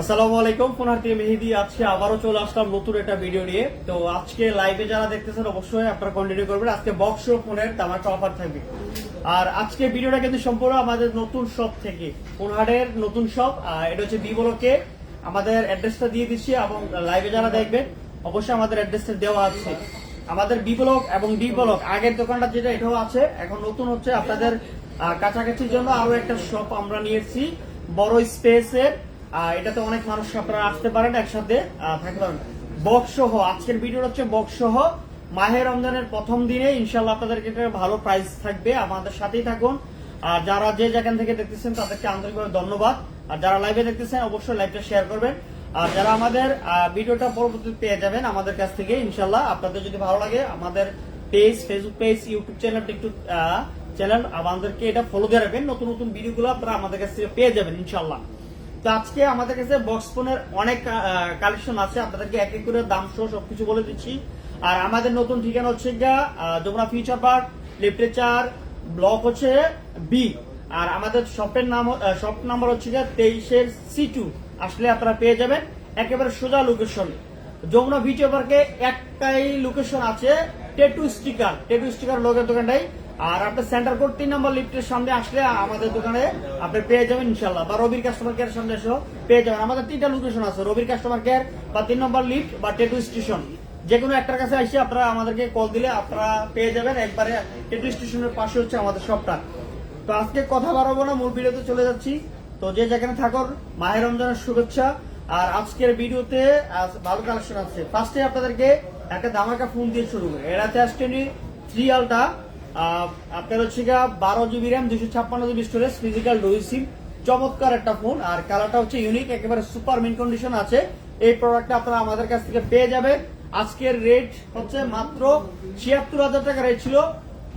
আসসালামু আলাইকুম পুনরাটি মেহেদি। আজকে আবারও চলে আসলাম নতুন একটা ভিডিও নিয়ে। তো আজকে লাইভে যারা দেখতেছেন, অবশ্যই আপনারা কন্টিনিউ করবেন। আজকে বক্স ফোনের তেমন একটা অফার থাকবে। আর আজকে ভিডিওটা কিন্তু সম্পূর্ণ আমাদের নতুন শপ থেকে। পুনহাটের নতুন শপ এটা হচ্ছে বিবলকে আমাদের অ্যাড্রেসটা দিয়ে দিচ্ছি এবং লাইভে যারা দেখবেন, অবশ্যই আমাদের অ্যাড্রেসটা দেওয়া আছে। আমাদের বি ব্লক এবং ডি ব্লক আগের দোকানটা যেটা, এটাও আছে। এখন নতুন হচ্ছে আপনাদের কাছাকাছির জন্য আরও একটা শপ আমরা নিয়েছি। বড় স্পেসের আহ, এটাতে অনেক মানুষ আপনারা আসতে পারেন একসাথে থাকতে পারেন। বক্স সহ আজকের ভিডিও হচ্ছে বক্স সহ মাহে রমজানের প্রথম দিনে ইনশাল্লাহ আপনাদেরকে একটা ভালো প্রাইস থাকবে আমাদের সাথেই থাকুন। আর যারা যে যেখান থেকে দেখতেছেন তাদেরকে আন্তরিকভাবে ধন্যবাদ। আর যারা লাইভে দেখতেছেন অবশ্যই লাইভটা শেয়ার করবেন। আর যারা আমাদের ভিডিওটা পরবর্তী পেয়ে যাবেন আমাদের কাছ থেকে ইনশাল্লাহ আপনাদের যদি ভালো লাগে আমাদের পেজ ফেসবুক পেজ ইউটিউব চ্যানেলটা একটু চ্যানেল আমাদেরকে এটা ফলো দিয়ে রাখবেন। নতুন নতুন ভিডিওগুলো আপনারা আমাদের কাছ থেকে পেয়ে যাবেন ইনশাল্লাহ তো আজকে আমাদের কাছে বক্স ফোনের অনেক কালেকশন আছে। আপনাদেরকে এক এক করে দাম সহ সবকিছু বলে দিচ্ছি। আর আমাদের নতুন ঠিকানা হচ্ছে গিয়া Jamuna future park literature block হচ্ছে বি আর আমাদের শপের নাম শপ নাম্বার হচ্ছে গিয়া তেইশের সি টু আসলে আপনারা পেয়ে যাবেন একেবারে সোজা লোকেশন যমুনা ভিডিও পার্কে একটাই লোকেশন আছে টেটু স্টিকার টেটু স্টিকার লোকের দোকানটাই আর আপনার সেন্টার কোড তিন নম্বর লিফটের সামনে আসলে আমাদের দোকানে আপনি পেয়ে যাবেন ইনশাল্লাহ বা রবির কাস্টমার কেয়ার সামনে এসেও পেয়ে যাবেন। আমাদের তিনটা লোকেশন আছে, রবির কাস্টমার কেয়ার বা তিন নম্বর লিফট বা টেটু স্টেশন যে কোনো একটার কাছে এসে আপনারা আমাদেরকে কল দিলে আপনারা পেয়ে যাবেন। একবারে টেটু স্টেশনের পাশে হচ্ছে আমাদের শপটা তো আজকে কথা বাড়াবো না, মূল ভিডিওতে চলে যাচ্ছি। তো যে যেখানে থাকুন মাহের রমজানের শুভেচ্ছা। আর আজকের ভিডিওতে ভালো কালেকশন আছে। ফার্স্টে আপনাদেরকে একটা দামাকা ফোন দিয়ে শুরু করি। এরা চাস্টেনি থ্রি আলটা আপনার হচ্ছে গা বারো জিবি র্যাম দুশো ছাপ্পান্ন জিবি স্টোরেজ ফিজিক্যাল ডুই সিম চমৎকার একটা ফোন আর কালারটা হচ্ছে ইউনিক একেবারে সুপার মিন কন্ডিশন আছে। এই প্রোডাক্টটা আপনারা আমাদের কাছ থেকে পেয়ে যাবেন। আজকের রেট হচ্ছে মাত্র ছিয়াত্তর হাজার টাকা রেট ছিল।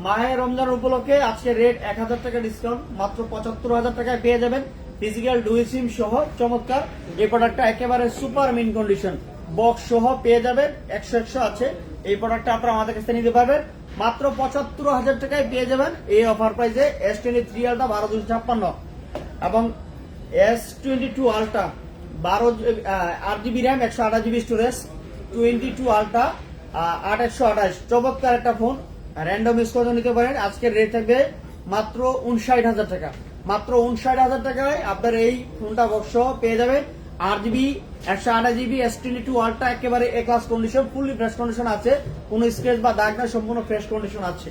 মাহে রমজান উপলক্ষে আজকে রেট এক হাজার টাকা ডিসকাউন্ট মাত্র পঁচাত্তর হাজার টাকায় পেয়ে যাবেন। ফিজিক্যাল ডুই সিম সহ, চমৎকার। এই প্রোডাক্টটা একেবারে সুপার মিন কন্ডিশন বক্স সহ পেয়ে যাবেন। একশো একশো আছে। এই প্রোডাক্টটা আপনারা আমাদের কাছে নিতে পারবেন। মাত্র পঁচাত্তর হাজার টাকায় পেয়ে যাবেন এই অফার প্রাইসে এস টোয়েন্টি থ্রি আলটা বারো দুশো ছাপ্পান্ন এবং এস টোয়েন্টি টু আলটা বারো আট জিবি র্যাম একশো আঠাশ জিবি স্টোরেজ টোয়েন্টি টু আলটা আট একশো আঠাশ। চমৎকার একটা ফোন র্যান্ডম ইউজ করে নিতে পারেন। আজকের রেট থাকবে মাত্র উনষাট হাজার টাকা। মাত্র উনষাট হাজার টাকায় আপনার এই ফোনটা বক্স পেয়ে যাবেন। আট জিবি, একশো আঠাশ GB S twenty two ultra একেবারে A class condition fully fresh condition আছে। কোনো স্ক্রেচ বা দাগ না সম্পূর্ণ ফ্রেশ কন্ডিশন আছে।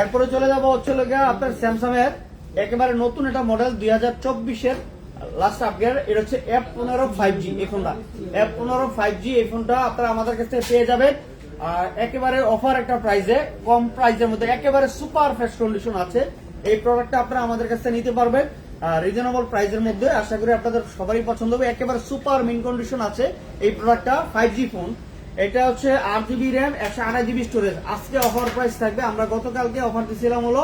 এরপরে চলে যাব হচ্ছে হলো আপনার স্যামসাং এর একেবারে নতুন একটা মডেল দুই হাজার চব্বিশের লাস্ট আপগ্রেড এটা হচ্ছে এফ পনেরো ফাইভ জি এই ফোনটা এফ পনেরো ফাইভ জি এই ফোনটা আপনারা আমাদের কাছ পেয়ে যাবেন। আর একেবারে অফার একটা প্রাইসে কম প্রাইসের মধ্যে একেবারে সুপার ফ্রেশ কন্ডিশন আছে। এই প্রোডাক্টটা আপনারা আমাদের কাছ নিতে পারবেন। রিজনেবল প্রাইসের মধ্যে আশা করি আপনাদের সবারই পছন্দ হবে। একেবারে সুপার মিন কন্ডিশন আছে এই প্রোডাক্টটা ফাইভ জি ফোন এটা হচ্ছে আট জিবি র্যাম একশো আঠাশ জিবি স্টোরেজ আজকে অফার প্রাইস থাকবে, আমরা গতকালকে অফার দিয়েছিলাম হলো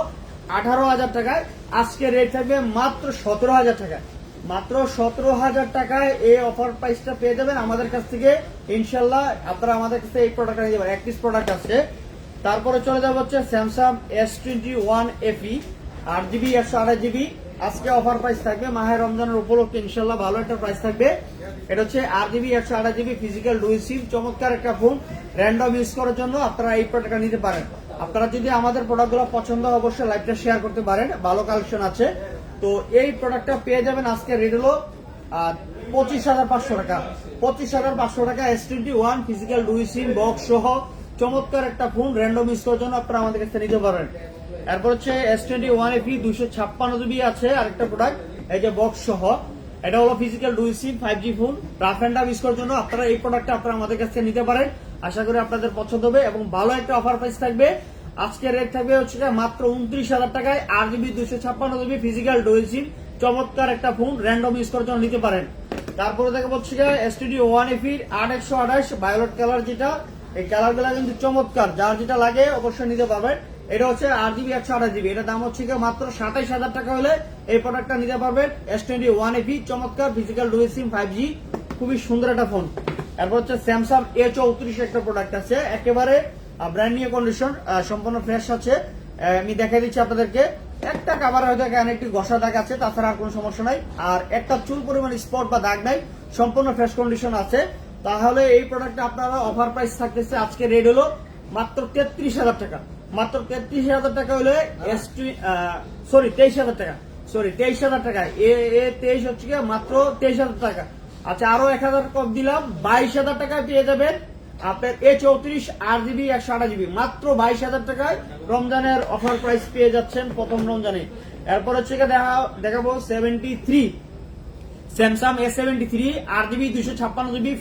আঠারো হাজার টাকায়। আজকে রেট থাকবে মাত্র সতেরো হাজার টাকায়। মাত্র সতেরো হাজার টাকায় এই অফার প্রাইসটা পেয়ে যাবেন আমাদের কাছ থেকে। ইনশাল্লাহ আপনারা আমাদের কাছে এই প্রোডাক্টটা নিতে পারেন একত্রিশ প্রোডাক্ট আছে। তারপরে চলে যাবে হচ্ছে Samsung S twenty one FE আট জিবি, একশো আঠাশ জিবি। আজকে অফার প্রাইস থাকবে, মাহের রমজানের উপলক্ষে ইনশাল্লাহ ভালো একটা প্রাইস থাকবে। এটা হচ্ছে আট জিবি, একশো আঠাশ জিবি ফিজিক্যাল ডুই সিম চমৎকার একটা ফোন র্যান্ডম ইউজ করার জন্য আপনারা এই প্রোডাক্টটা নিতে পারেন। আপনারা যদি আমাদের প্রোডাক্টগুলো পছন্দ অবশ্যই লাইভটা শেয়ার করতে পারেন, ভালো কালেকশন আছে। তো এই প্রোডাক্টটা পেয়ে যাবেন আজকে রেট হলো পঁচিশ হাজার পাঁচশো টাকা। পঁচিশ হাজার পাঁচশো টাকা এস টোয়েন্টি ওয়ান ফিজিক্যাল ডুই সিম বক্স সহ চমৎকার একটা ফোন র্যান্ডম ইউজ করার জন্য আপনারা আমাদের কাছে নিতে পারেন। এরপর হচ্ছে এস টোয়েন্টি ওয়ান এফি দুইশো ছাপ্পান্ন জিবি আছে, আরেকটা প্রোডাক্ট এই যে বক্স সহ। এটা হলো physical ডুই SIM five G phone rough and use করার জন্য আপনারা এই প্রোডাক্টটা আপনারা আমাদের কাছ থেকে নিতে পারেন। আশা করি আপনাদের পছন্দ হবে এবং ভালো একটা অফার প্রাইস থাকবে। আজকের রেট থাকবে হচ্ছে মাত্র উনত্রিশ হাজার টাকায় আট জিবি দুশো ছাপ্পান্ন জিবি ফিজিক্যাল ডুয়েল সিম চমৎকার একটা ফোন র্যান্ডম ইউজ করার জন্য নিতে পারেন। তারপরে দেখা হচ্ছে গিয়ে এসটিডি ওয়ান এফির আট একশো আঠাশ ভায়োলেট কালার যেটা, এই কালারগুলা কিন্তু চমৎকার। যার যেটা লাগে অবশ্যই নিতে পারবেন। এটা হচ্ছে আট জিবি একশো আঠাশ জিবি এটা দাম হচ্ছে মাত্র সাতাইশ হাজার টাকা হলে এই প্রোডাক্টটা নিতে পারবেন। এস টোয়েন্টি ওয়ান এফি চমৎকার physical dual SIM five G খুবই সুন্দর একটা ফোন এরপর হচ্ছে স্যামসাং এ চৌত্রিশ একটা প্রোডাক্ট আছে। একেবারে ব্র্যান্ড নিউ কন্ডিশন সম্পূর্ণ ফ্রেশ আছে। আমি দেখাই দিচ্ছি আপনাদেরকে। একটা কাবার হয়তো একটি ঘষা দাগ আছে, তাছাড়া আর কোনো সমস্যা নাই। আর একটা চুল পরিমাণ স্পট বা দাগ নাই, সম্পূর্ণ ফ্রেশ কন্ডিশন আছে। তাহলে এই প্রোডাক্টটা আপনারা অফার প্রাইস থাকতেছে আজকে রেট হলো মাত্র তেত্রিশ হাজার টাকা। মাত্র তেত্রিশ হাজার টাকা হলে সরি তেইশ হাজার টাকা। সরি তেইশ হাজার টাকা। এ এ তেইশ হচ্ছে কি মাত্র তেইশ হাজার টাকা। আচ্ছা আরও এক হাজার কম দিলাম বাইশ হাজার টাকায় পেয়ে যাবেন আপনার এ চৌত্রিশ আট জিবি একশো আট জিবি মাত্র বাইশ হাজার টাকায় রমজানের অফার প্রাইস পেয়ে যাচ্ছেন প্রথম রমজানে। এরপর হচ্ছে দেখা দেখাবো seventy three Samsung S seventy three আট জিবি দুশো ছাপ্পান্ন জিবি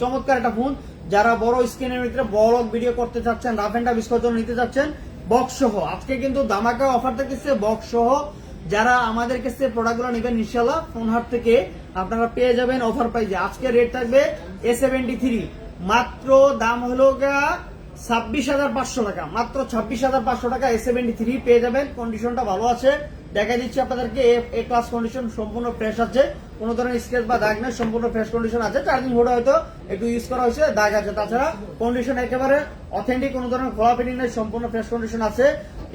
চমৎকার একটা ফোন যারা বড় স্ক্রিনের ভিতরে বড় ভিডিও করতে চাচ্ছেন রাফ এন্ড টাফ স্কোর জন্য নিতে চাচ্ছেন বক্স সহ। আজকে কিন্তু দামাকা অফার থাকতেছে বক্স সহ। যারা আমাদের কাছে প্রোডাক্টগুলো নেবেন ইনশাল্লাহ ফোন হাট থেকে আপনারা পেয়ে যাবেন অফার প্রাইজে আজকে রেট থাকবে এ সেভেন্টি থ্রি মাত্র দাম হলো গা ছাব্বিশ হাজার পাঁচশো টাকা। মাত্র ছাব্বিশ হাজার পাঁচশো টাকা এ সেভেন্টি থ্রি পেয়ে যাবেন। কন্ডিশনটা ভালো আছে। দেখা দিচ্ছি আপনাদেরকে, এ ক্লাস কন্ডিশন সম্পূর্ণ ফ্রেশ আছে। কোনো ধরনের স্কেচ বা দাগ নেই, সম্পূর্ণ ফ্রেশ কন্ডিশন আছে। চার্জিং বোর্ড হয়তো একটু ইউজ করা হয়েছে, দাগ আছে। তাছাড়া কন্ডিশন একেবারে অথেন্টিক কোনো ধরনের খোলা ফিটিং নেই, সম্পূর্ণ ফ্রেশ কন্ডিশন আছে।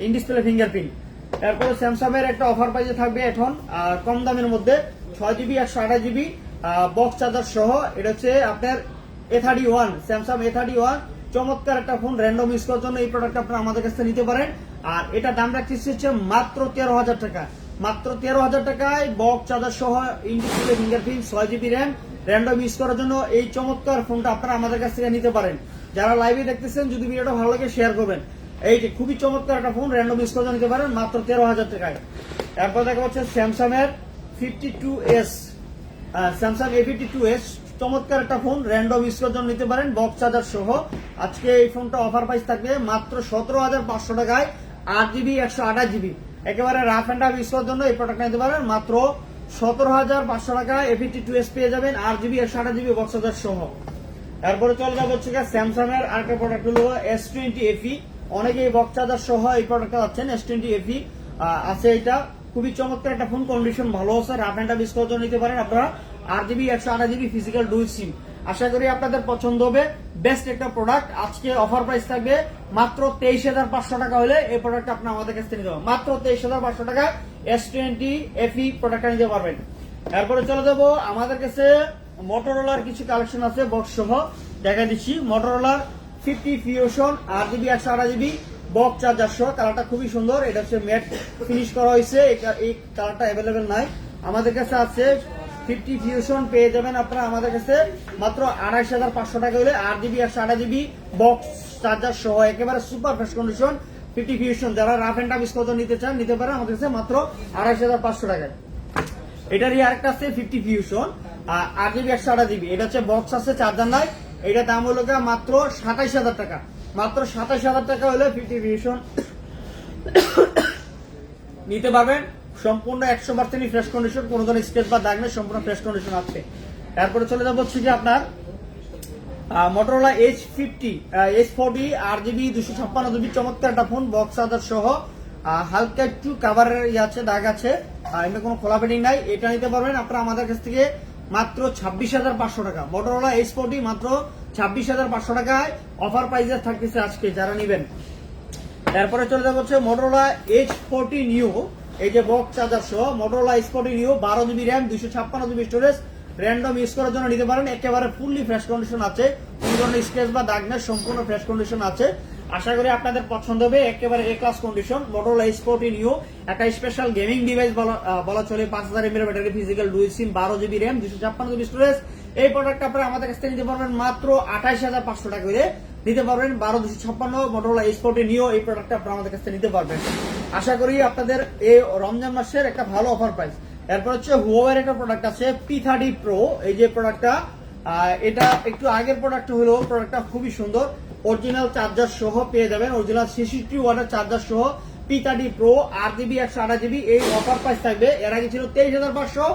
ইন ডিসপ্লে ফিঙ্গারপ্রিন্ট এরপরে স্যামসাং এর একটা অফার প্রাইসে থাকবে এখন কম দামের মধ্যে ছয় জিবি একশো আঠাশ জিবি বক্স চার্জার সহ। এটা হচ্ছে আপনার A thirty one Samsung A thirty one চমৎকার একটা ফোন র্যান্ডম ইউজ করার জন্য এই প্রোডাক্ট আপনারা আমাদের কাছ নিতে পারেন। আর এটা দাম রাখতেছি হচ্ছে মাত্র তেরো হাজার টাকা। মাত্র তেরো হাজার টাকায় বক চার্জার সহ ইন্ডিসপ্লে ফিঙ্গারপ্রিন্ট ছয় জিবি র্যাম র্যান্ডম ইউজ করার জন্য এই চমৎকার ফোনটা আপনারা আমাদের কাছ থেকে নিতে পারেন। যারা লাইভে দেখতেছেন, যদি ভিডিওটা ভালো লাগে শেয়ার করবেন। এই যে খুবই চমৎকার একটা ফোন র্যান্ডম ইউজ করার জন্য নিতে পারেন, মাত্র তেরো হাজার টাকায়। এরপর দেখা হচ্ছে স্যামসাং এর fifty two S Samsung A fifty two S চমৎকার একটা ফোন র্যান্ডম ইউজ জন্য নিতে পারেন বক্স চার্জার সহ। আজকে এই ফোনটা অফার প্রাইস থাকবে মাত্র সতেরো হাজার পাঁচশো টাকায় আট জিবি একশো আঠাশ জিবি একেবারে রাফ অ্যান্ড রাফ ইউজ জন্য এই প্রোডাক্ট নিতে পারেন, মাত্র সতেরো হাজার পাঁচশো টাকায় এ ফিফটি টু এস পেয়ে যাবেন, আট জিবি একশো আঠাশ জিবি বক্স চার্জার সহ। এরপরে চলে যাব হচ্ছে স্যামসাং এর আরেকটা প্রোডাক্ট হলো এস টোয়েন্টি এফি অনেকেই বক্স চার্জার সহ এই প্রোডাক্টটা পাচ্ছেন এস টোয়েন্টি এফি আছে এটা। খুবই চমৎকার একটা ফোন কন্ডিশন ভালো আছে রাফ অ্যান্ড ইউজ করার জন্য নিতে পারেন আপনারা। আট জিবি একশো আঠাশ জিবি ফিজিক্যাল ডুইল সিম আশা করি আপনাদের পছন্দ হবে। বেস্ট একটা প্রোডাক্ট আজকে অফার প্রাইস থাকবে মাত্র তেইশ হাজার পাঁচশো টাকা হলে এই প্রোডাক্ট আপনি আমাদের কাছ থেকে মাত্র তেইশ হাজার পাঁচশো টাকা এস টোয়েন্টি এফি প্রোডাক্টটা নিতে পারবেন। এরপরে চলে যাব আমাদের কাছে মোটরোলার কিছু কালেকশন আছে বক্স সহ। দেখা দিচ্ছি। মোটরোলার ফিফটি ফিউশন আট জিবি একশো আঠাশ জিবি বক্স চার্জার সহ। কালারটা খুবই সুন্দর। এটা হচ্ছে ম্যাট ফিনিশ করা হয়েছে। এটা- এই কালারটা অ্যাভেলেবেল নাই। আমাদের কাছে আছে ফিফটি ফিউশন পেয়ে যাবেন আপনারা আমাদের কাছে। মাত্র আড়াইশ হাজার পাঁচশো টাকা হলে আট জিবি একশো আঠাশ জিবি বক্স চার্জার সহ একেবারে super fresh condition fifty fusion যারা রাফ অ্যান্ড টাফ কত নিতে চান, নিতে পারেন আমাদের কাছে মাত্র আড়াইশ হাজার পাঁচশো টাকায়। এটারই আরেকটা আছে ফিফটি ফিউশন আট জিবি একশো আঠাশ জিবি। এটা হচ্ছে বক্স আছে চার্জার নাই। এটা দাম হলো মাত্র সাতাইশ হাজার টাকা। মাত্র সাতাইশ হাজার টাকা হলে ফিফটি ফিউশন নিতে পারবেন। সম্পূর্ণ একশো পার্সেন্ট ফ্রেশ কন্ডিশন কোনো ধরনের স্কেচ বা দাগ নেই, সম্পূর্ণ ফ্রেশ কন্ডিশন আছে। তারপরে চলে যাব হচ্ছে কি আপনার Motorola H fifty H forty আর জিবি দুশো ছাপ্পান্ন জিবি চমৎকার একটা ফোন বক্স চার্জার সহ হালকা একটু কাভারের ইয়ে আছে, দাগ আছে এমনি কোনো খোলা পেটিং নাই। এটা নিতে পারবেন আপনারা আমাদের কাছ থেকে মাত্র ছাব্বিশ হাজার পাঁচশো টাকা। মোটরোলা এইচ ফোরটি মাত্র ছাব্বিশ হাজার পাঁচশো টাকায় অফার প্রাইসে থাকতেছে আজকে, যারা নেবেন। তারপরে চলে যাব হচ্ছে মোটরোলা এইচ ফোরটি নিউ এই যে নিউ বারো জিবি র্যাম দুশো ছাপ্পান্ন জিবি স্টোরেজ র্যান্ডম ইউজ করার জন্য নিতে পারেন। একেবারে ফুললি ফ্রেশ কন্ডিশন আছে। কোন ধরনের স্ক্রেচ বা সম্পূর্ণ ফ্রেশ কন্ডিশন আছে। আশা করি আপনাদের পছন্দ হবে, একেবারে A class condition Motorola new একটা স্পেশাল গেমিং ডিভাইস বলা চলে, পাঁচ হাজার এমএর ব্যাটারি ফিজিক্যাল সিম বারো জিবি র্যাম দুশো ছাপ্পান্ন জিবি স্টোরেজ এই প্রোডাক্ট আপনারা আমাদের কাছ থেকে নিতে পারবেন মাত্র আঠাইশ হাজার পাঁচশো টাকা করে। নিতে পারবেন বারো দুশো ছাপ্পান্ন মোটরোলা স্পোর্টে নিয়েও এই প্রোডাক্টটা আপনারা আমাদের কাছ থেকে নিতে পারবেন। আশা করি আপনাদের এই রমজান মাসের একটা ভালো অফার প্রাইস এরপর হচ্ছে হুয়াওয়ের একটা প্রোডাক্ট আছে পি থার্টি প্রো এই যে প্রোডাক্টটা এটা একটু আগের প্রোডাক্ট হলো প্রোডাক্টটা খুবই সুন্দর। অরিজিনাল চার্জার সহ পেয়ে যাবেন অরিজিনাল সিসিটি ওয়াটার চার্জার সহ পি থার্টি প্রো আট জিবি একশো আঠাশ জিবি এই অফার প্রাইস থাকবে। এর আগে ছিল তেইশ হাজার পাঁচশো।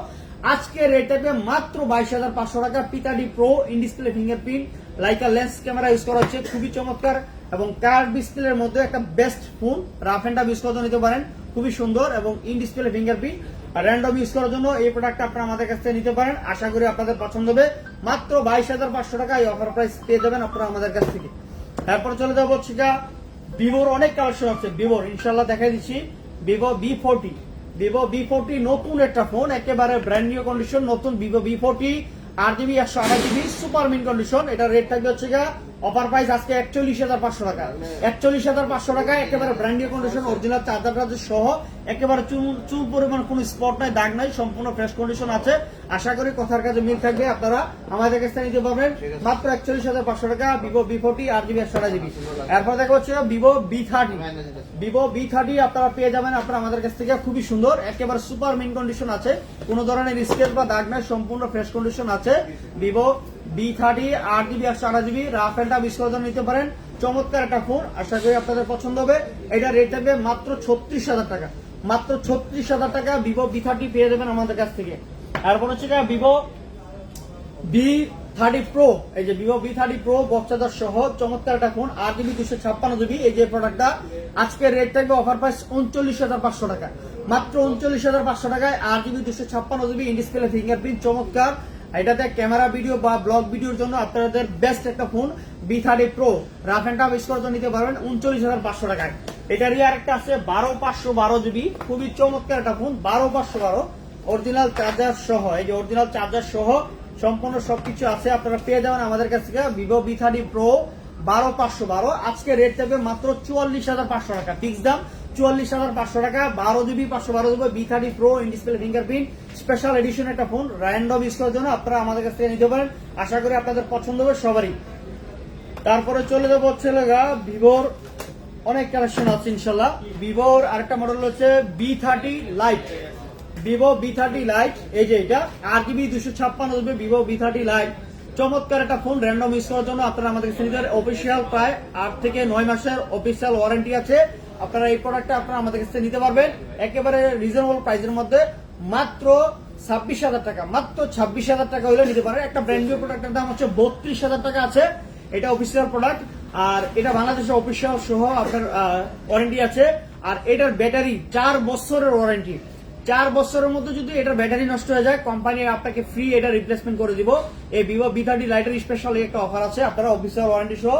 আজকে রেট থাকবে মাত্র বাইশ হাজার পাঁচশো টাকা পিতাডি pro in display fingerprint Leica lens camera use করা হচ্ছে। খুবই চমৎকার। এবং কার্ড ডিসপ্লের মধ্যে একটা best phone rough and tough use করার জন্য নিতে পারেন। খুবই সুন্দর এবং in display fingerprint random use করার জন্য এই প্রোডাক্টটা আপনারা আমাদের কাছ থেকে নিতে পারেন। আশা করি আপনাদের পছন্দ হবে। মাত্র বাইশ হাজার পাঁচশো টাকা এই অফার প্রাইস পেয়ে যাবেন আপনারা আমাদের কাছ থেকে। তারপরে চলে যাব হচ্ছে ভিভোর অনেক কালেকশন আছে। ভিভোর ইনশাল্লাহ দেখাই দিচ্ছি। Vivo V forty Vivo V forty নতুন একটা ফোন একেবারে ব্র্যান্ড নিউ কন্ডিশন নতুন ভিভো বি ফোরটি আট জিবি একশো আঠাশ জিবি সুপার মিন কন্ডিশন এটা রেট থাকবে হচ্ছে অফার প্রাইস আজকে একচল্লিশ হাজার পাঁচশো টাকা। একচল্লিশ হাজার পাঁচশো টাকায় একেবারে brand new condition original charger টার্জার সহ একেবারে চুল চুল পরিমাণ কোনো স্পট নাই দাগ নাই সম্পূর্ণ ফ্রেশ কন্ডিশন আছে। আশা করি কথার কাছে মিল থাকবে আপনারা আমাদের কাছে নিতে পারবেন। মাত্র একচল্লিশ হাজার পাঁচশো টাকা ভিভো বি ফোর্টি আর জিবি একশো আঠাশ জিবি এরপর দেখা হচ্ছে Vivo V thirty Vivo V thirty আপনারা পেয়ে যাবেন আপনারা আমাদের কাছ থেকে খুবই সুন্দর একেবারে সুপার মিন কন্ডিশন আছে। কোনো ধরনের স্কেচ বা দাগ নাই সম্পূর্ণ ফ্রেশ কন্ডিশন আছে। ভিভো বি থার্টি আট জিবি একশো আঠাশ জিবি রাফ এন্ডটা নিতে পারেন। চমৎকার একটা ফোন, আশা করি আপনাদের পছন্দ হবে। এটা রেট থাকবে মাত্র ছত্রিশ হাজার টাকা। মাত্র ছত্রিশ হাজার টাকা ভিভো বি থার্টি পেয়ে যাবেন আমাদের কাছ থেকে। এরপর হচ্ছে ভিভো বি থার্টি প্রো এই যে ভিভো বি থার্টি প্রো বক্সাদার সহ চমৎকার একটা ফোন আট জিবি দুশো ছাপ্পান্ন জিবি এই যে প্রোডাক্টটা আজকের রেট থাকবে অফার প্রাইস উনচল্লিশ হাজার পাঁচশো টাকা। মাত্র উনচল্লিশ হাজার পাঁচশো টাকায় আট জিবি দুশো ছাপ্পান্ন জিবি ইনডিসপ্লে ফিঙ্গারপ্রিন্ট চমৎকার। এটাতে ক্যামেরা ভিডিও বা ব্লগ ভিডিওর জন্য আপনাদের বেস্ট একটা phone V thirty pro rough and tough use নিতে পারবেন উনচল্লিশ হাজার পাঁচশো টাকায়। এটারই আরেকটা আছে বারো পাঁচশো বারো জিবি। খুবই চমৎকার একটা ফোন বারো পাঁচশো বারো। অরিজিনাল চার্জার সহ, এই যে অরিজিনাল চার্জার সহ সম্পূর্ণ সবকিছু আছে, আপনারা পেয়ে যাবেন আমাদের কাছ থেকে ভিভো বি থার্টি প্রো বারো পাঁচশো বারো। আজকে রেট থাকবে মাত্র চুয়াল্লিশ হাজার পাঁচশো টাকা। ফিক্স দাম চুয়াল্লিশ হাজার পাঁচশো টাকা, বারো জিবি, পাঁচশো বারো GB V thirty pro in fingerprint special edition একটা ফোন র্যান্ডম ইউজ করার জন্য আপনারা আমাদের কাছ থেকে নিতে পারেন। আশা করি আপনাদের পছন্দ হবে সবারই। তারপরে চলে যাব হচ্ছে ভিভোর অনেক কালেকশন আছে ইনশাল্লাহ ভিভোর আরেকটা মডেল হচ্ছে V thirty lite Vivo V thirty lite এই যে এটা, আট জিবি দুশো ছাপ্পান্ন GB Vivo V thirty lite চমৎকার একটা ফোন র্যান্ডম ইউজ করার জন্য আপনারা আমাদের অফিসিয়াল প্রায় আট থেকে নয় মাসের অফিসিয়াল ওয়ারেন্টি আছে। আপনারা এই প্রোডাক্টটা আপনারা আমাদের কাছে নিতে পারবেন। একেবারে রিজনেবল প্রাইসের মধ্যে। মাত্র ছাব্বিশ হাজার টাকা, মাত্র ছাব্বিশ হাজার টাকা হলে নিতে পারেন। একটা ব্র্যান্ড নিউ প্রোডাক্টের দাম হচ্ছে বত্রিশ হাজার টাকা আছে। এটা অফিসিয়াল প্রোডাক্ট আর এটা বাংলাদেশের অফিসিয়াল সহ আপনার ওয়ারেন্টি আছে। আর এটার ব্যাটারি চার বছরের ওয়ারেন্টি চার বছরের মধ্যে যদি এটার ব্যাটারি নষ্ট হয়ে যায় কোম্পানি আপনাকে ফ্রি এটা রিপ্লেসমেন্ট করে দিব। এই ভিভো বি থার্টি লাইটের স্পেশাল একটা অফার আছে। আপনারা অফিসিয়াল ওয়ারেন্টি সহ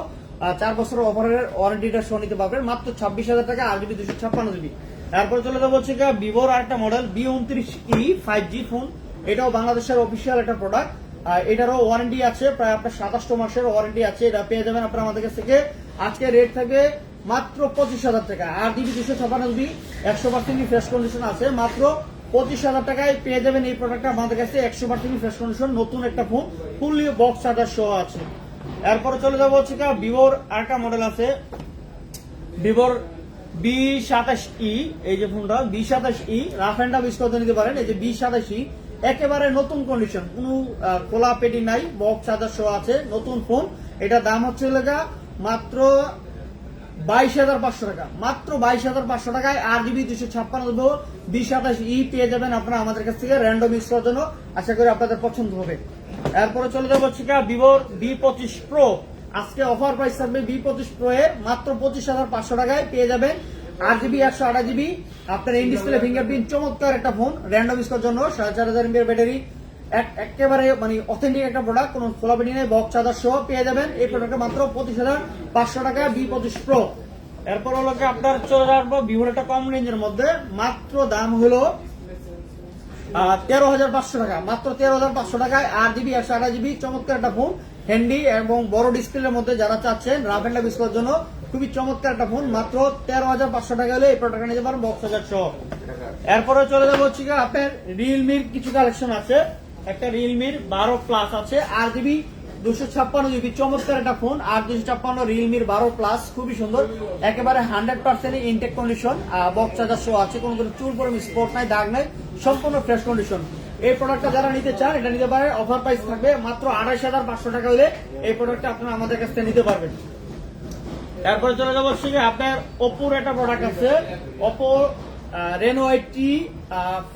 চার বছরের অফারের ওয়ারেন্টিটা শো নিতে পারবেন, মাত্র ছাব্বিশ হাজার টাকা আর জিবি দুশো ছাপ্পান্ন জিবি তারপর চলে যাব হচ্ছে ভিভোর আরেকটা মডেল বি উনত্রিশ ই ফাইভ জি ফোন এটাও বাংলাদেশের অফিসিয়াল একটা প্রোডাক্ট এটারও ওয়ারেন্টি আছে, প্রায় আপনার সাতাশটো মাসের ওয়ারেন্টি আছে, এটা পেয়ে যাবেন আপনার আমাদের কাছ থেকে। আজকে রেট থাকবে মাত্র পঁচিশ হাজার টাকা আর জিবি দুশো ছাপান্ন জিবি একশো পার্সেন্ট ফ্রেশ কন্ডিশন আছে, মাত্র পঁচিশ হাজার টাকায় পেয়ে যাবেন এই প্রোডাক্টটা আমাদের কাছে, একশো পার্সেন্ট ফ্রেশ কন্ডিশন নতুন একটা ফোন ফুললি বক্স চার্জার সহ আছে। এরপরে চলে যাব হচ্ছে ভিভোর আরেকটা মডেল আছে। ভিভোর বি সাতাশ ই এই যে ফোনটা বি সাতাশ ই রাফ অ্যান্ড ইউজ করতে নিতে পারেন। এই যে বি সাতাশ ই একেবারে নতুন কন্ডিশন কোনো খোলা পেটি নাই বক্স চার্জার সহ আছে, নতুন ফোন এটা দাম হচ্ছে লেগা মাত্র বাইশ হাজার পাঁচশো টাকা। মাত্র বাইশ হাজার পাঁচশো টাকায় আট জিবি দুশো ছাপ্পান্ন বিশ সাতাশ ই পেয়ে যাবেন আপনারা আমাদের কাছ থেকে র্যান্ডম ইউজ করার জন্য। আশা করি আপনাদের পছন্দ হবে। এরপরে চলে যাব হচ্ছে ভিভোর বি পঁচিশ প্রো আজকে অফার প্রাইস থাকবে বি পঁচিশ প্রো এর মাত্র পঁচিশ হাজার পাঁচশো টাকায় পেয়ে যাবেন আট জিবি একশো আঠাশ জিবি আপনার ইন ডিসপ্লে ফিঙ্গারপ্রিন্ট চমৎকার একটা ফোন র্যান্ডম ইউজ জন্য, সাড়ে চার হাজার এমবির ব্যাটারি এক- একেবারে মানে অথেন্টিক একটা প্রোডাক্ট কোনো বেটি নেই বক্স চার্জার সহ পেয়ে যাবেন। এই প্রোডাক্টটা মাত্র পঁচিশ হাজার পাঁচশো টাকা বি পঁচিশ প্রো এরপর হলো আপনার চলে যাব ভিভোর একটা কম রেঞ্জের মধ্যে। মাত্র দাম হলো তেরো হাজার পাঁচশো টাকা, মাত্র তেরো হাজার পাঁচশো টাকায় আট জিবি, একশো আঠাশ জিবি, চমৎকার একটা ফোন হ্যান্ডি এবং বড় ডিসপ্লের মধ্যে যারা চাচ্ছেন, রাফ অ্যান্ড জন্য খুবই চমৎকার একটা ফোন, মাত্র তেরো হাজার পাঁচশো টাকা হলে এই প্রোডাক্টটা নিতে পারেন বক্স হাজার সহ এরপরে চলে যাব হচ্ছে আপনার রিয়েলমির কিছু কালেকশন আছে। একটা রিয়েলমির বারো প্লাস আছে আর জিবি দুশো ছাপ্পান্ন জিবি চমৎকার একটা ফোন আর দুশো ছাপ্পান্ন রিয়েলমির বারো প্লাস খুবই সুন্দর। একেবারে hundred percent intact condition box charger show আছে, কোনো কোনো চুল পরে স্পট নাই, দাগ নাই, সম্পূর্ণ ফ্রেশ কন্ডিশন এই প্রোডাক্টটা যারা নিতে চান, এটা নিতে পারে অফার প্রাইস থাকবে মাত্র আড়াইশ হাজার পাঁচশো টাকা হলে এই প্রোডাক্টটা আপনারা আমাদের কাছ থেকে নিতে পারবেন। তারপরে চলে যাব হচ্ছে আপনার ওপোর একটা প্রোডাক্ট আছে Oppo Reno eighty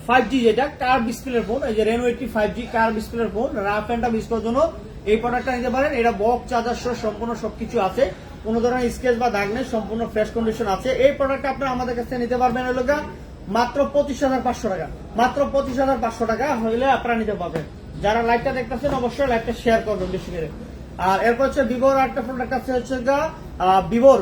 five G যেটা কার ডিসপ্লের ফোন এই যে Reno eighty five G curved ডিসপ্লের ফোন রাফ অ্যান্ড ইউজ করার জন্য এই প্রোডাক্টটা নিতে পারেন। এটা বক্স চার্জার সহ সম্পূর্ণ সবকিছু আছে। কোনো ধরনের স্কেচ বা দাগ নেই, সম্পূর্ণ ফ্রেশ কন্ডিশন আছে। এই প্রোডাক্টটা আপনারা আমাদের কাছে নিতে পারবেন হলো মাত্র পঁচিশ হাজার পাঁচশো টাকা। মাত্র পঁচিশ হাজার পাঁচশো টাকা হলে আপনারা নিতে পারবেন। যারা লাইভটা দেখতেছেন, অবশ্যই লাইভটা শেয়ার করবেন বেশি করে। আর এরপর হচ্ছে ভিভোর একটা প্রোডাক্ট আছে হচ্ছে ভিভোর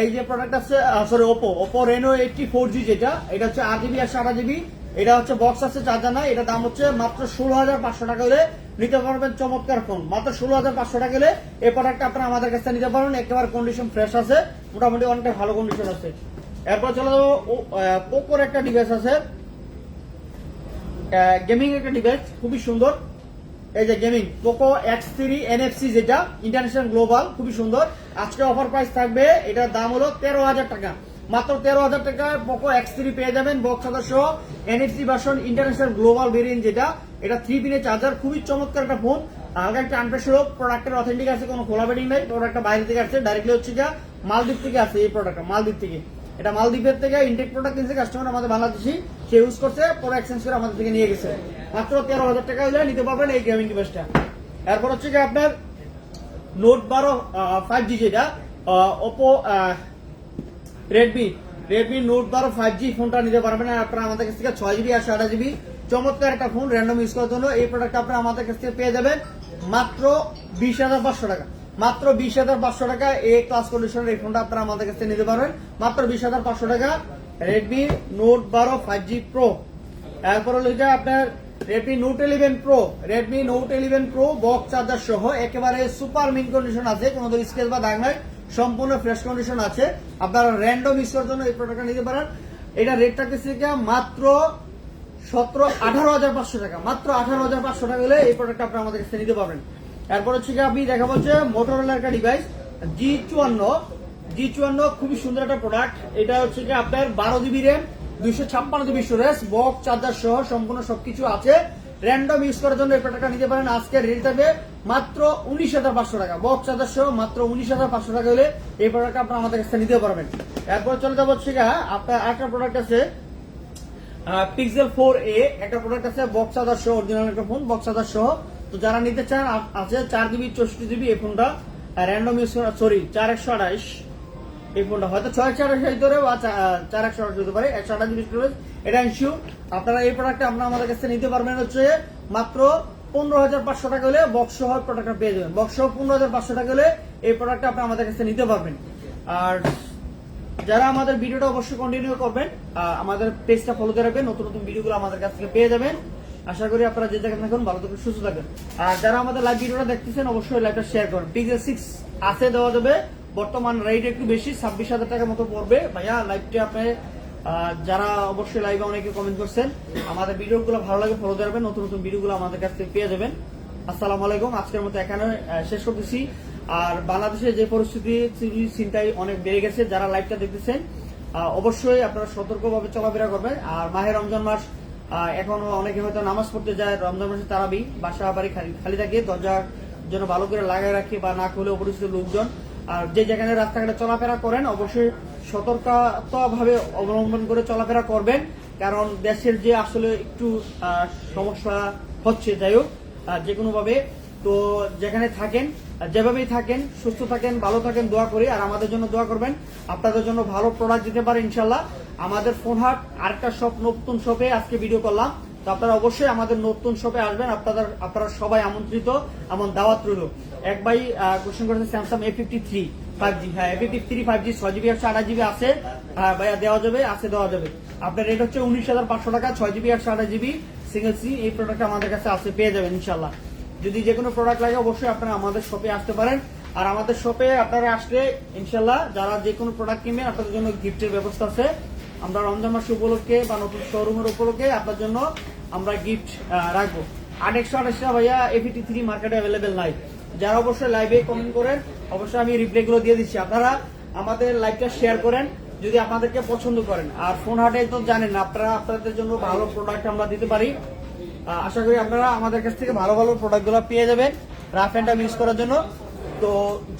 এই যে প্রোডাক্ট আছে sorry Oppo Oppo Reno eighty four G যেটা, এটা হচ্ছে আট জিবি একশো আঠাশ জিবি এটা হচ্ছে বক্স আছে চার্জার না এটা দাম হচ্ছে মাত্র ষোলো হাজার পাঁচশো টাকা হলে নিতে পারবেন চমৎকার ফোন মাত্র ষোলো হাজার পাঁচশো টাকা হলে এই প্রোডাক্টটা আপনারা আমাদের কাছে নিতে পারবেন। একেবারে কন্ডিশন ফ্রেশ আছে, মোটামুটি অনেকটা ভালো কন্ডিশন আছে। এরপর চলে যাব পোকোর একটা ডিভাইস আছে। গেমিং একটা ডিভাইস খুবই সুন্দর। এই যে gaming Poco X three NFC যেটা ইন্টারন্যাশনাল গ্লোবাল খুবই সুন্দর। আজকে অফার প্রাইস থাকবে, এটার দাম হলো তেরো হাজার টাকা। মাত্র তেরো হাজার টাকায় পোকো এক্স থ্রি পেয়ে যাবেন বক্স সদস্য NFC version international global variant যেটা। এটা থ্রি পিনের চার্জার খুবই চমৎকার একটা ফোন হালকা একটা আনপ্রেশার হোক প্রোডাক্টের অথেন্টিক আছে, কোনো খোলা বেডিং নাই প্রোডাক্টটা বাইরে থেকে আসছে ডাইরেক্টলি হচ্ছে যা মালদ্বীপ থেকে আসছে এই প্রোডাক্টটা মালদ্বীপ থেকে। এটা মালদ্বীপের থেকে ইনটেক প্রোডাক্ট কিনছে কাস্টমার আমাদের বাংলাদেশি, সে ইউজ করছে পরে এক্সচেঞ্জ করে আমাদের থেকে নিয়ে গেছে। মাত্র তেরো হাজার টাকা হলে নিতে পারবেন এই গেমিং ডিভাইসটা এরপর হচ্ছে কি আপনার নোট বারো ফাইভ জি যেটা ওপো রেডমি রেডমি নোট বারো ফাইভ জি ফোনটা নিতে পারবেন আর আপনারা আমাদের কাছ থেকে ছয় জিবি আর আঠাশ জিবি চমৎকার একটা ফোন র্যান্ডম ইউজ করার জন্য এই প্রোডাক্ট আপনারা আমাদের কাছ থেকে পেয়ে যাবেন। মাত্র বিশ হাজার পাঁচশো টাকা। মাত্র বিশ হাজার পাঁচশো টাকা এ ক্লাস কন্ডিশনের এই ফোনটা আপনারা আমাদের কাছ থেকে নিতে পারবেন। মাত্র বিশ হাজার পাঁচশো টাকা রেডমি নোট বারো ফাইভ জি প্রো এরপর হলো এটা আপনার Redmi note eleven pro Redmi note eleven pro box charger সহ একেবারে সুপার মিন কন্ডিশন আছে, কোনো স্কেচ বা দাগ নাই। সম্পূর্ণ ফ্রেশ কন্ডিশন আছে। আপনারা র্যান্ডম করার জন্য এই প্রোডাক্টটা নিতে পারেন। এটা রেট থাকতেছে মাত্র সতেরো, আঠারো হাজার পাঁচশো টাকা। মাত্র আঠারো হাজার পাঁচশো টাকা হলে এই প্রোডাক্টটা আপনারা আমাদের কাছে নিতে পারবেন। এরপর হচ্ছে কি আপনি দেখা বলছে মোটরোলার একটা ডিভাইস জি চুয়ান্ন। জি চুয়ান্ন খুবই সুন্দর একটা প্রোডাক্ট এটা হচ্ছে কি, আপনার বারো জিবি র্যাম দুইশো ছাপ্পান্ন জিবি স্টোরেজ বক্স চার্জার সহ সম্পূর্ণ সবকিছু আছে। র্যান্ডম ইউজ করার জন্য এই প্রোডাক্টটা নিতে পারেন। আজকে রেট থাকবে মাত্র উনিশ হাজার পাঁচশো টাকা। বক্স সহ মাত্র উনিশ হাজার পাঁচশো টাকা হলে এই প্রোডাক্টটা আপনারা আমাদের কাছে নিতে পারবেন। এরপর চলে যাব হচ্ছে আপনার একটা প্রোডাক্ট আছে পিক্সেল ফোর এ একটা প্রোডাক্ট আছে বক্স সহ অরিজিনাল একটা ফোন বক্স চার্জার সহ তো যারা নিতে চান আছে চার জিবি চৌষট্টি জিবি এই ফোনটা র্যান্ডম ইউজ করা সরি চার একশো আঠাইশ এই ফোনটা হয়তো ছয় একশো আঠাশ ধরে বা চার একশো আঠাশ হতে পারে, একশো আঠাশ জিবি স্টোরেজ এটা ইস্যু আপনারা এই প্রোডাক্টটা আপনারা আমাদের কাছে নিতে পারবেন হচ্ছে মাত্র পনেরো হাজার পাঁচশো টাকা হলে বক্স সহ প্রোডাক্টটা পেয়ে যাবেন। বক্স সহ পনেরো হাজার পাঁচশো টাকা হলে এই প্রোডাক্টটা আপনি আমাদের কাছে নিতে পারবেন। আর যারা আমাদের ভিডিওটা অবশ্যই কন্টিনিউ করবেন আমাদের পেজটা ফলো করে রাখবেন, নতুন নতুন ভিডিওগুলো আমাদের কাছ থেকে পেয়ে যাবেন। আশা করি আপনারা যে জায়গায় থাকুন ভালো থাকুন, সুস্থ থাকুন। আর যারা আমাদের লাইভ ভিডিওটা দেখতেছেন, অবশ্যই লাইভটা শেয়ার করুন। পিক্সেল সিক্স আছে দেওয়া যাবে, বর্তমান রেট একটু বেশি, ছাব্বিশ হাজার টাকার মতো পড়বে। ভাইয়া লাইভটি আপনি যারা অবশ্যই লাইভে অনেকে কমেন্ট করছেন, আমাদের ভিডিওগুলো ভালো লাগে ফলো দিয়ে রাখবেন, নতুন নতুন ভিডিওগুলো আমাদের কাছ থেকে পেয়ে যাবেন। আসসালামু আলাইকুম, আজকের মতো এখানে শেষ করতেছি। আর বাংলাদেশে যে পরিস্থিতি চুরি ছিনতাই অনেক বেড়ে গেছে, যারা লাইভটা দেখতেছেন অবশ্যই আপনারা সতর্কভাবে চলাফেরা করবেন। আর মাহে রমজান মাস এখনও অনেকে হয়তো নামাজ পড়তে যায়, রমজান মাসে তারাবি, বাসা বাড়ি খালি থাকে, দরজার জন্য ভালো করে লাগাই রাখি বা না খুলে অপরিচিত লোকজন। আর যে যেখানে রাস্তাঘাটে চলাফেরা করেন, অবশ্যই সতর্কতাভাবে অবলম্বন করে চলাফেরা করবেন। কারণ দেশের যে আসলে একটু সমস্যা হচ্ছে, যাই হোক যে কোনোভাবে। তো যেখানে থাকেন যেভাবেই থাকেন, সুস্থ থাকেন, ভালো থাকেন, দোয়া করি। আর আমাদের জন্য দোয়া করবেন। আপনাদের জন্য ভালো প্রোডাক্ট দিতে পারে ইনশাল্লাহ আমাদের ফোন হাট, আরেকটা শপ নতুন শপে আজকে ভিডিও করলাম। তো আপনারা অবশ্যই আমাদের নতুন শপে আসবেন। আপনাদের, আপনারা সবাই আমন্ত্রিত এমন দাওয়াত রইল। এক ভাই কোশ্চেন করেছে Samsung A fifty three five G হ্যাঁ A fifty three five G ছয় জিবি একশো আঠাশ জিবি আছে। হ্যাঁ ভাইয়া, দেওয়া যাবে, আছে, দেওয়া যাবে। আপনার রেট হচ্ছে উনিশ হাজার পাঁচশো টাকা, ছয় জিবি একশো আঠাশ জিবি সিঙ্গেল সি এই প্রোডাক্ট আমাদের কাছে আছে, পেয়ে যাবেন ইনশাল্লাহ যদি যে কোনো প্রোডাক্ট লাগে, অবশ্যই আপনারা আমাদের শপে আসতে পারেন। আর আমাদের শপে আপনারা আসলে ইনশাল্লাহ যারা যে কোনো প্রোডাক্ট কিনবেন, আপনাদের জন্য গিফটের ব্যবস্থা আছে। আমরা রমজান মাস উপলক্ষে বা নতুন শোরুমের উপলক্ষে আপনার জন্য আমরা গিফট রাখব। আট একশো আঠাশটা ভাইয়া এফিটি থ্রি মার্কেটে অ্যাভেলেবেল নাই। যারা অবশ্যই লাইভে কমেন্ট করেন, অবশ্যই আমি রিপ্লাই গুলো দিয়ে দিচ্ছি। আপনারা আমাদের লাইভটা শেয়ার করেন, যদি আপনাদেরকে পছন্দ করেন। আর ফোন হাটে তো জানেন, আপনারা আপনাদের জন্য ভালো প্রোডাক্ট আমরা দিতে পারি। আশা করি আপনারা আমাদের কাছ থেকে ভালো ভালো প্রোডাক্টগুলো পেয়ে যাবেন রাফ অ্যান্ড ইউজ করার জন্য। তো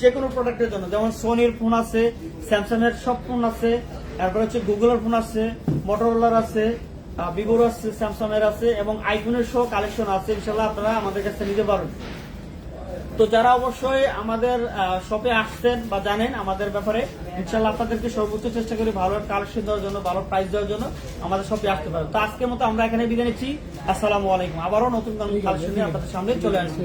যে কোনো প্রোডাক্টের জন্য, যেমন সোনির ফোন আছে স্যামসাং এর সব ফোন আছে, তারপরে হচ্ছে গুগলের ফোন আছে মোটরোলার আছে ভিভোর আছে স্যামসাং এর আছে, এবং আইফোনের সহ কালেকশন আছে। ইনশাল্লাহ আপনারা আমাদের কাছে নিতে পারেন তো যারা অবশ্যই আমাদের শপে আসছেন বা জানেন আমাদের ব্যাপারে ইনশাল্লাহ আপনাদেরকে সর্বোচ্চ চেষ্টা করি ভালো কালেকশন দেওয়ার জন্য, ভালো প্রাইস দেওয়ার জন্য আমাদের শপে আসতে পারেন তো আজকের মতো আমরা এখানে বিদায় নিচ্ছি। আসসালামু আলাইকুম। আবারও নতুন কালেকশন নিয়ে আপনাদের সামনে চলে আসছি।